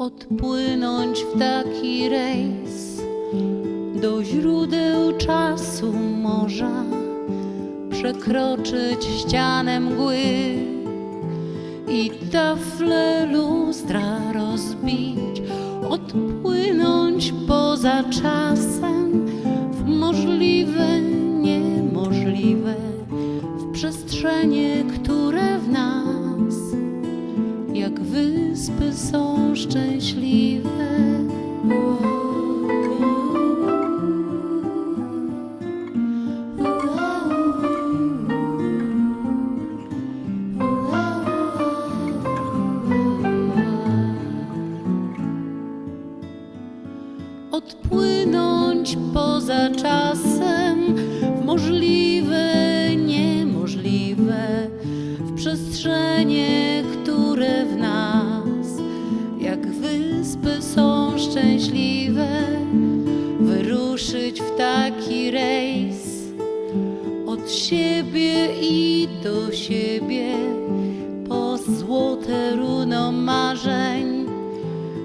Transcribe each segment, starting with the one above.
odpłynąć w taki rejs. Do źródeł czasu morza, przekroczyć ścianę mgły i tafle lustra rozbić, odpłynąć poza czasem w możliwe, niemożliwe, w przestrzenie, które jak wyspy są szczęśliwe. Odpłynąć poza czasem w możliwe, niemożliwe, w przestrzenie, taki rejs. Od siebie i do siebie po złote runo marzeń.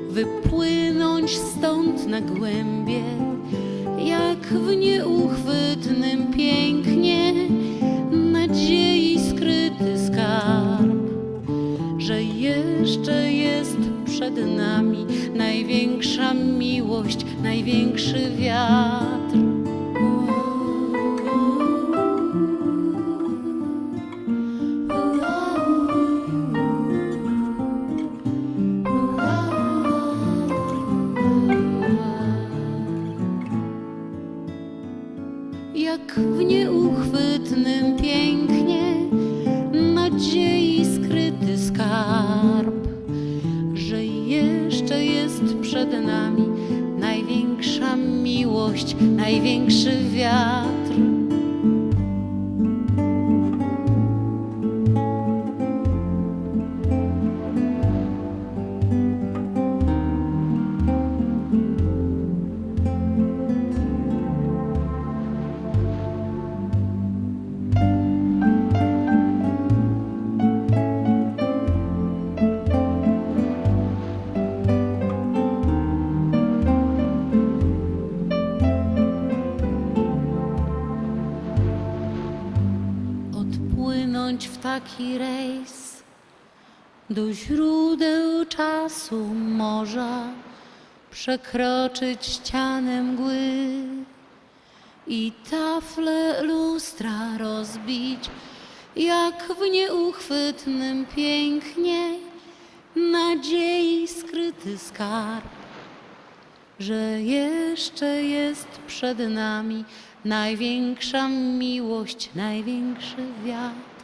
Wypłynąć stąd na głębie, jak w nieuchwytnym pięknie. Nadziei skryty skarb, że jeszcze jest przed nami największa miłość, największy wiatr. Jak w nieuchwytnym pięknie nadziei skryty skarb, że jeszcze jest przed nami największa miłość, największy wiatr. Taki rejs do źródeł czasu morza, przekroczyć ścianę mgły i tafle lustra rozbić, jak w nieuchwytnym pięknie nadziei skryty skarb że jeszcze jest przed nami największa miłość, największy wiatr.